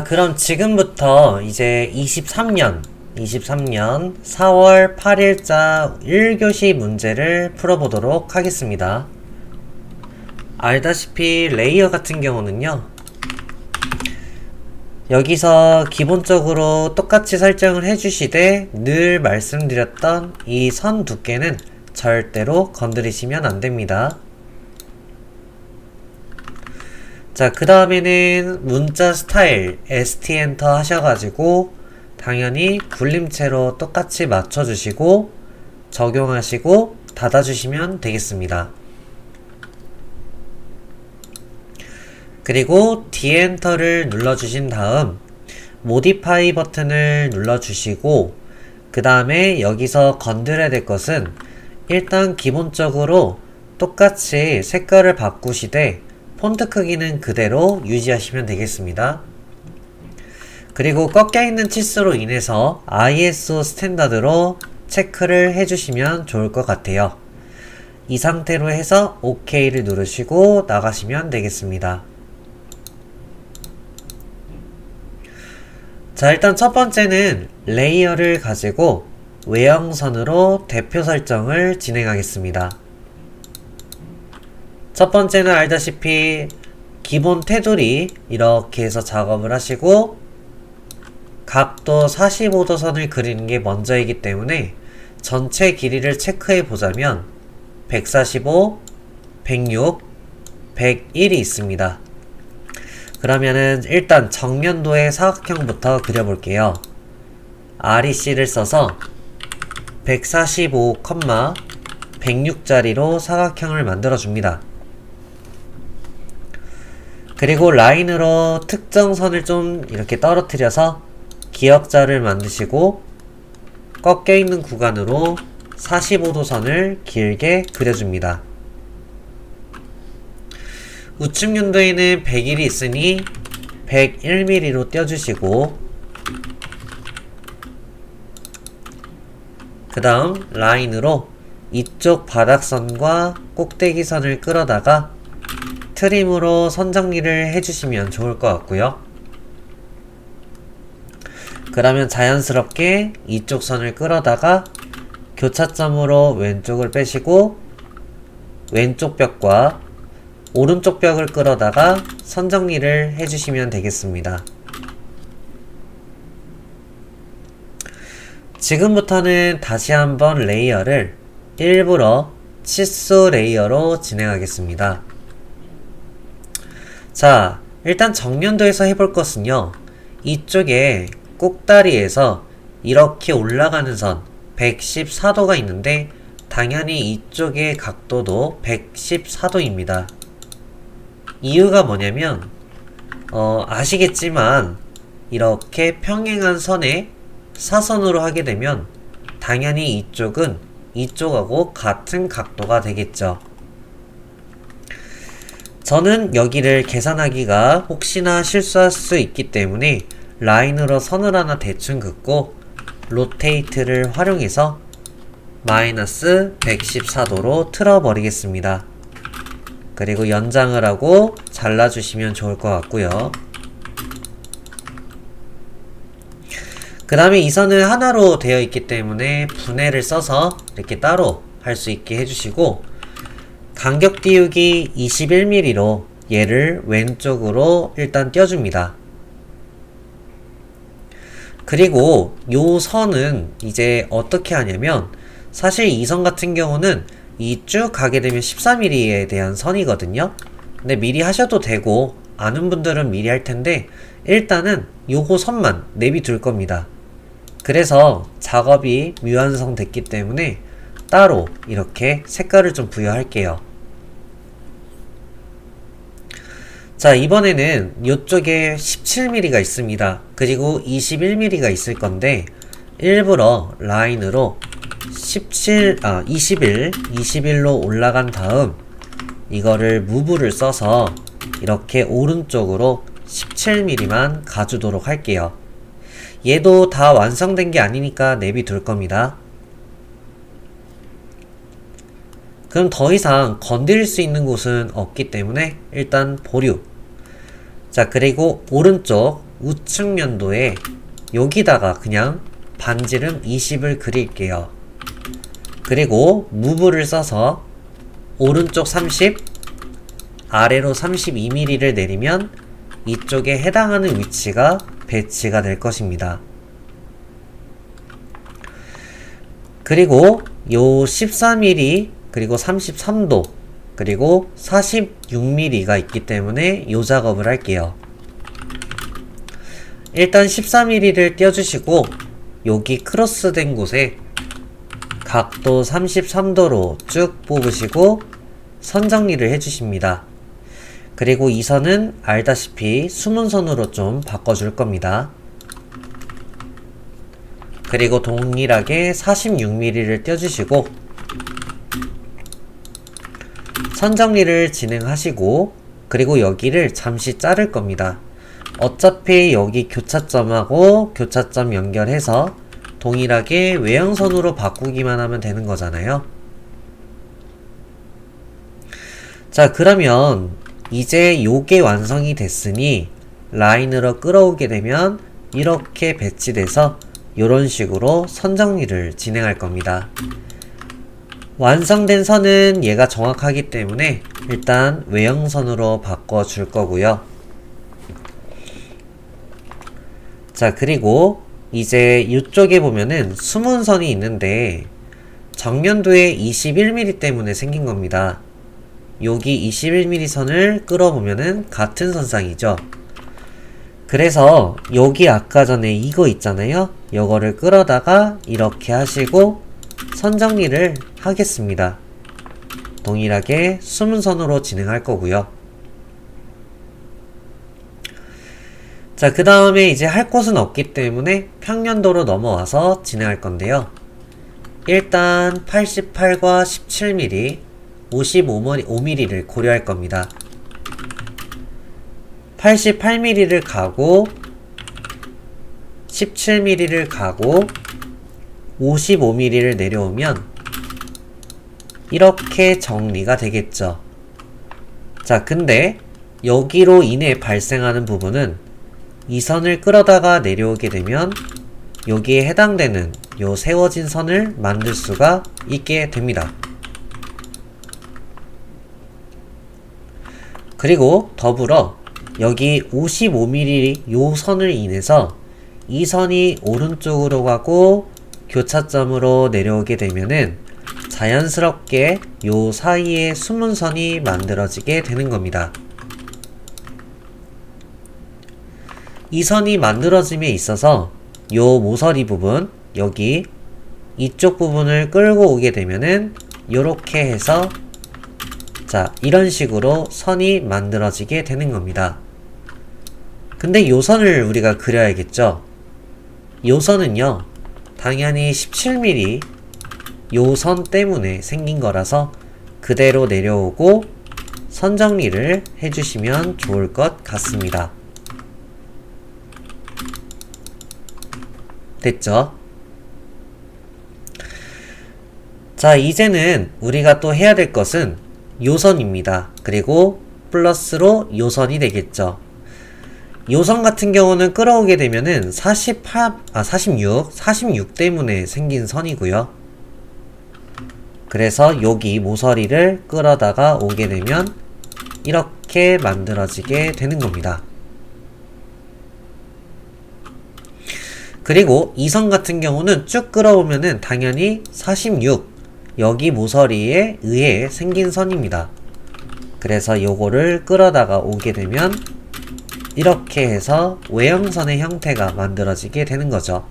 자, 그럼 지금부터 이제 23년, 23년 4월 8일자 1교시 문제를 풀어보도록 하겠습니다. 알다시피 레이어 같은 경우는요, 여기서 기본적으로 똑같이 설정을 해주시되 늘 말씀드렸던 이 선 두께는 절대로 건드리시면 안 됩니다. 자, 그 다음에는 문자 스타일 ST 엔터 하셔가지고 당연히 굴림체로 똑같이 맞춰주시고 적용하시고 닫아주시면 되겠습니다. 그리고 D 엔터를 눌러주신 다음 모디파이 버튼을 눌러주시고 그 다음에 여기서 건드려야 될 것은 일단 기본적으로 똑같이 색깔을 바꾸시되 폰트 크기는 그대로 유지하시면 되겠습니다. 그리고 꺾여 있는 치수로 인해서 ISO 스탠다드로 체크를 해주시면 좋을 것 같아요. 이 상태로 해서 OK를 누르시고 나가시면 되겠습니다. 자, 일단 첫 번째는 레이어를 가지고 외형선으로 대표 설정을 진행하겠습니다. 첫 번째는 알다시피 기본 테두리 이렇게 해서 작업을 하시고 각도 45도 선을 그리는 게 먼저이기 때문에 전체 길이를 체크해 보자면 145, 106, 101이 있습니다. 그러면은 일단 정면도의 사각형부터 그려볼게요. REC를 써서 145, 106짜리로 사각형을 만들어 줍니다. 그리고 라인으로 특정 선을 좀 이렇게 떨어뜨려서 기역자를 만드시고 꺾여 있는 구간으로 45도 선을 길게 그려줍니다. 우측 윤도에는 100일이 있으니 101mm로 떼어주시고 그 다음 라인으로 이쪽 바닥선과 꼭대기선을 끌어다가 트림으로 선 정리를 해주시면 좋을 것 같고요. 그러면 자연스럽게 이쪽 선을 끌어다가 교차점으로 왼쪽을 빼시고 왼쪽 벽과 오른쪽 벽을 끌어다가 선 정리를 해주시면 되겠습니다. 지금부터는 다시 한번 레이어를 일부러 치수 레이어로 진행하겠습니다. 자, 일단 정면도에서 해볼 것은요. 이쪽에 꼭다리에서 이렇게 올라가는 선 114도가 있는데 당연히 이쪽의 각도도 114도입니다. 이유가 뭐냐면 어, 아시겠지만 이렇게 평행한 선에 사선으로 하게 되면 당연히 이쪽은 이쪽하고 같은 각도가 되겠죠. 저는 여기를 계산하기가 혹시나 실수할 수 있기 때문에 라인으로 선을 하나 대충 긋고 로테이트를 활용해서 마이너스 114도로 틀어버리겠습니다. 그리고 연장을 하고 잘라주시면 좋을 것 같고요. 그 다음에 이 선은 하나로 되어 있기 때문에 분해를 써서 이렇게 따로 할 수 있게 해주시고 간격 띄우기 21mm로 얘를 왼쪽으로 일단 띄워줍니다. 그리고 요 선은 이제 어떻게 하냐면 사실 이 선 같은 경우는 이 쭉 가게 되면 14mm에 대한 선이거든요. 근데 미리 하셔도 되고 아는 분들은 미리 할 텐데 일단은 요거 선만 내비둘 겁니다. 그래서 작업이 미완성 됐기 때문에 따로 이렇게 색깔을 좀 부여할게요. 자, 이번에는 이쪽에 17mm가 있습니다. 그리고 21mm가 있을 건데, 일부러 라인으로 17, 아, 21, 21로 올라간 다음, 이거를 무브를 써서 이렇게 오른쪽으로 17mm만 가주도록 할게요. 얘도 다 완성된 게 아니니까 내비둘 겁니다. 그럼 더 이상 건드릴 수 있는 곳은 없기 때문에 일단 보류. 자, 그리고 오른쪽 우측 면도에 여기다가 그냥 반지름 20을 그릴게요. 그리고 무브를 써서 오른쪽 30, 아래로 32mm를 내리면 이쪽에 해당하는 위치가 배치가 될 것입니다. 그리고 요 14mm 그리고 33도 그리고 46mm가 있기 때문에 요 작업을 할게요. 일단 14mm를 띄워주시고 여기 크로스된 곳에 각도 33도로 쭉 뽑으시고 선 정리를 해주십니다. 그리고 이 선은 알다시피 숨은 선으로 좀 바꿔줄 겁니다. 그리고 동일하게 46mm를 띄워주시고 선 정리를 진행하시고 그리고 여기를 잠시 자를 겁니다. 어차피 여기 교차점하고 교차점 연결해서 동일하게 외형선으로 바꾸기만 하면 되는 거잖아요. 자, 그러면 이제 요게 완성이 됐으니 라인으로 끌어오게 되면 이렇게 배치돼서 이런 식으로 선 정리를 진행할 겁니다. 완성된 선은 얘가 정확하기 때문에 일단 외형선으로 바꿔줄 거고요. 자, 그리고 이제 이쪽에 보면은 숨은 선이 있는데 정면도에 21mm 때문에 생긴 겁니다. 여기 21mm 선을 끌어보면은 같은 선상이죠. 그래서 여기 아까 전에 이거 있잖아요. 요거를 끌어다가 이렇게 하시고 선 정리를 하겠습니다. 동일하게 숨은 선으로 진행할 거고요. 자, 그 다음에 이제 할 곳은 없기 때문에 평면도로 넘어와서 진행할 건데요. 일단 88과 17mm, 55mm를 고려할 겁니다. 88mm를 가고 17mm를 가고 55mm를 내려오면 이렇게 정리가 되겠죠. 자, 근데 여기로 인해 발생하는 부분은 이 선을 끌어다가 내려오게 되면 여기에 해당되는 요 세워진 선을 만들 수가 있게 됩니다. 그리고 더불어 여기 55mm 요 선을 인해서 이 선이 오른쪽으로 가고 교차점으로 내려오게 되면은 자연스럽게 요 사이에 숨은 선이 만들어지게 되는 겁니다. 이 선이 만들어짐에 있어서 요 모서리 부분 여기 이쪽 부분을 끌고 오게 되면은 요렇게 해서 자 이런 식으로 선이 만들어지게 되는 겁니다. 근데 요 선을 우리가 그려야겠죠? 요 선은요 당연히 17mm 요선 때문에 생긴 거라서 그대로 내려오고 선 정리를 해주시면 좋을 것 같습니다. 됐죠? 자, 이제는 우리가 또 해야 될 것은 요선입니다. 그리고 플러스로 요선이 되겠죠. 요선 같은 경우는 끌어오게 되면은 48, 아, 46, 46 때문에 생긴 선이고요. 그래서 여기 모서리를 끌어다가 오게 되면 이렇게 만들어지게 되는 겁니다. 그리고 이선 같은 경우는 쭉 끌어오면은 당연히 46 여기 모서리에 의해 생긴 선입니다. 그래서 요거를 끌어다가 오게 되면 이렇게 해서 외형선의 형태가 만들어지게 되는 거죠.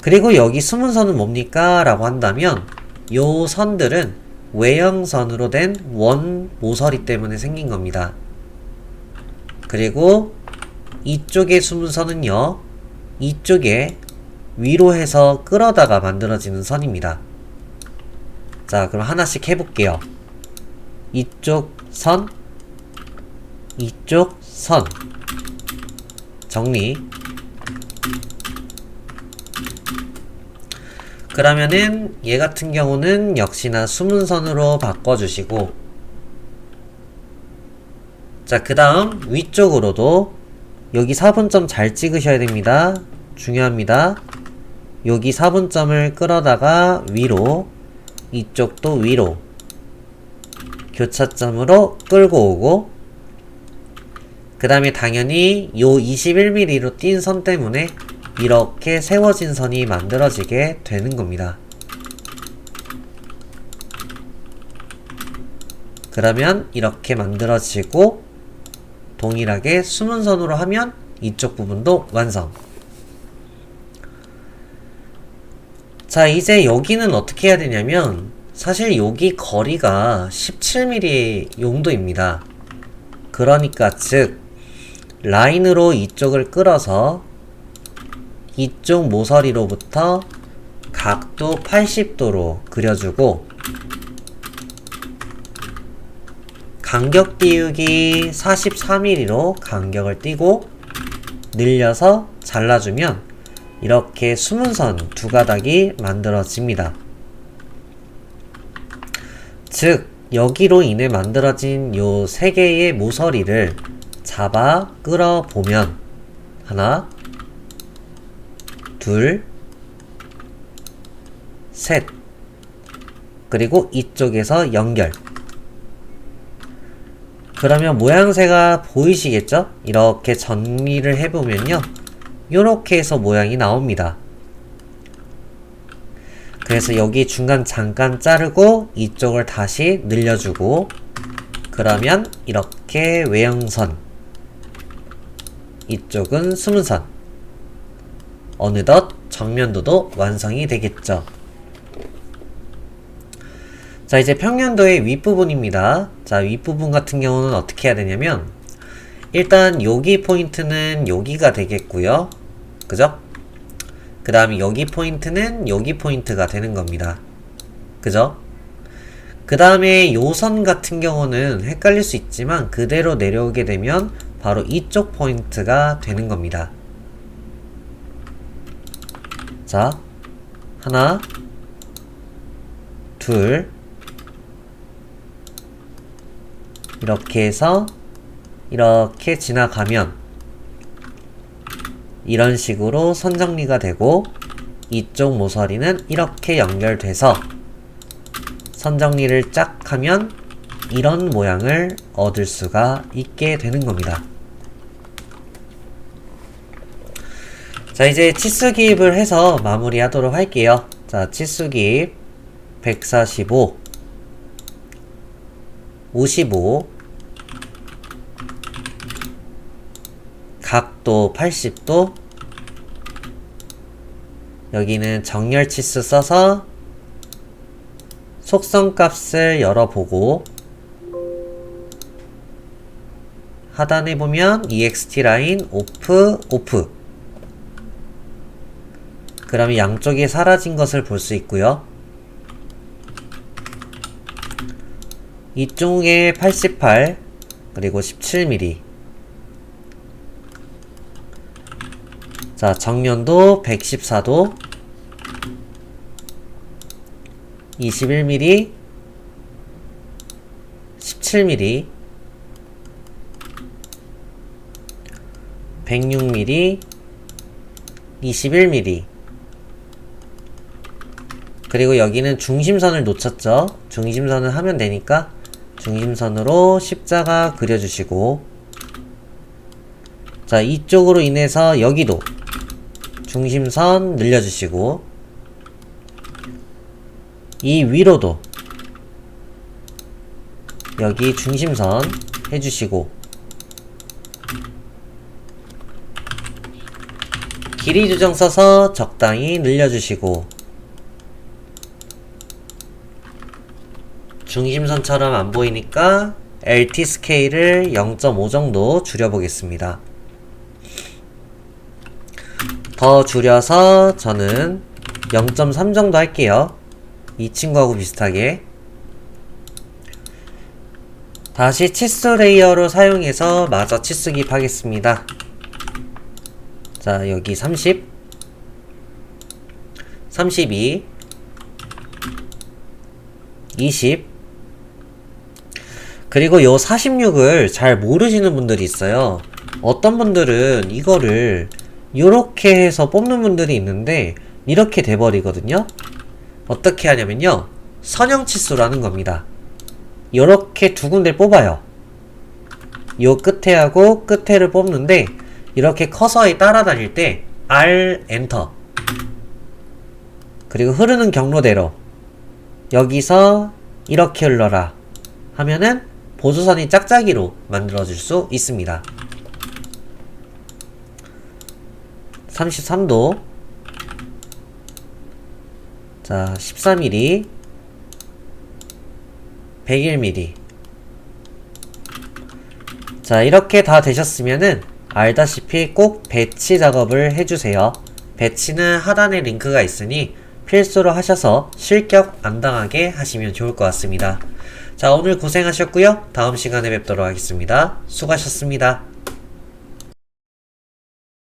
그리고 여기 숨은 선은 뭡니까? 라고 한다면 요 선들은 외형선으로 된 원 모서리 때문에 생긴 겁니다. 그리고 이쪽의 숨은 선은요, 이쪽에 위로 해서 끌어다가 만들어지는 선입니다. 자, 그럼 하나씩 해볼게요. 이쪽 선, 이쪽 선. 정리. 그러면은 얘 같은 경우는 역시나 숨은 선으로 바꿔주시고 자, 그 다음 위쪽으로도 여기 4분점 잘 찍으셔야 됩니다. 중요합니다. 여기 4분점을 끌어다가 위로 이쪽도 위로 교차점으로 끌고 오고 그 다음에 당연히 요 21mm로 띈 선 때문에 이렇게 세워진 선이 만들어지게 되는 겁니다. 그러면 이렇게 만들어지고 동일하게 숨은 선으로 하면 이쪽 부분도 완성. 자, 이제 여기는 어떻게 해야 되냐면 사실 여기 거리가 17mm 용도입니다. 그러니까 즉 라인으로 이쪽을 끌어서 이쪽 모서리로부터 각도 80도로 그려주고 간격 띄우기 44mm로 간격을 띄고 늘려서 잘라주면 이렇게 숨은 선 두 가닥이 만들어집니다. 즉, 여기로 인해 만들어진 요 세 개의 모서리를 잡아 끌어보면 하나, 둘, 셋, 그리고 이쪽에서 연결. 그러면 모양새가 보이시겠죠? 이렇게 정리를 해보면요. 이렇게 해서 모양이 나옵니다. 그래서 여기 중간 잠깐 자르고 이쪽을 다시 늘려주고 그러면 이렇게 외형선 이쪽은 숨은선 어느덧 정면도도 완성이 되겠죠. 자 이제 평면도의 윗부분입니다. 자 윗부분 같은 경우는 어떻게 해야 되냐면 일단 여기 포인트는 여기가 되겠고요. 그죠? 그 다음에 여기 포인트는 여기 포인트가 되는 겁니다. 그죠? 그 다음에 요선 같은 경우는 헷갈릴 수 있지만 그대로 내려오게 되면 바로 이쪽 포인트가 되는 겁니다. 자, 하나, 둘, 이렇게 해서 이렇게 지나가면 이런 식으로 선 정리가 되고 이쪽 모서리는 이렇게 연결돼서 선 정리를 쫙 하면 이런 모양을 얻을 수가 있게 되는 겁니다. 자 이제 치수 기입을 해서 마무리 하도록 할게요. 자 치수 기입 145 55 각도 80도 여기는 정렬 치수 써서 속성 값을 열어보고 하단에 보면 ext 라인 오프 오프 그러면 양쪽이 사라진 것을 볼 수 있고요. 이쪽에 88 그리고 17mm 자, 정면도 114도 21mm 17mm 106mm 21mm 그리고 여기는 중심선을 놓쳤죠. 중심선을 하면 되니까 중심선으로 십자가 그려주시고. 자 이쪽으로 인해서 여기도 중심선 늘려주시고. 이 위로도 여기 중심선 해주시고. 길이 조정 써서 적당히 늘려주시고 중심선처럼 안 보이니까 LT 스케일을 0.5 정도 줄여보겠습니다. 더 줄여서 저는 0.3 정도 할게요. 이 친구하고 비슷하게. 다시 치수 레이어로 사용해서 마저 치수 기입하겠습니다. 자, 여기 30, 32, 20, 그리고 요 46을 잘 모르시는 분들이 있어요. 어떤 분들은 이거를 이렇게 해서 뽑는 분들이 있는데 이렇게 돼버리거든요. 어떻게 하냐면요. 선형치수라는 겁니다. 이렇게 두 군데 뽑아요. 요 끝에 하고 끝에를 뽑는데 이렇게 커서에 따라다닐 때 R 엔터 그리고 흐르는 경로대로 여기서 이렇게 흘러라 하면은 보조선이 짝짝이로 만들어질 수 있습니다. 33도 자 14mm 101mm 자 이렇게 다 되셨으면은 알다시피 꼭 배치 작업을 해주세요. 배치는 하단에 링크가 있으니 필수로 하셔서 실격 안 당하게 하시면 좋을 것 같습니다. 자 오늘 고생하셨고요. 다음 시간에 뵙도록 하겠습니다. 수고하셨습니다.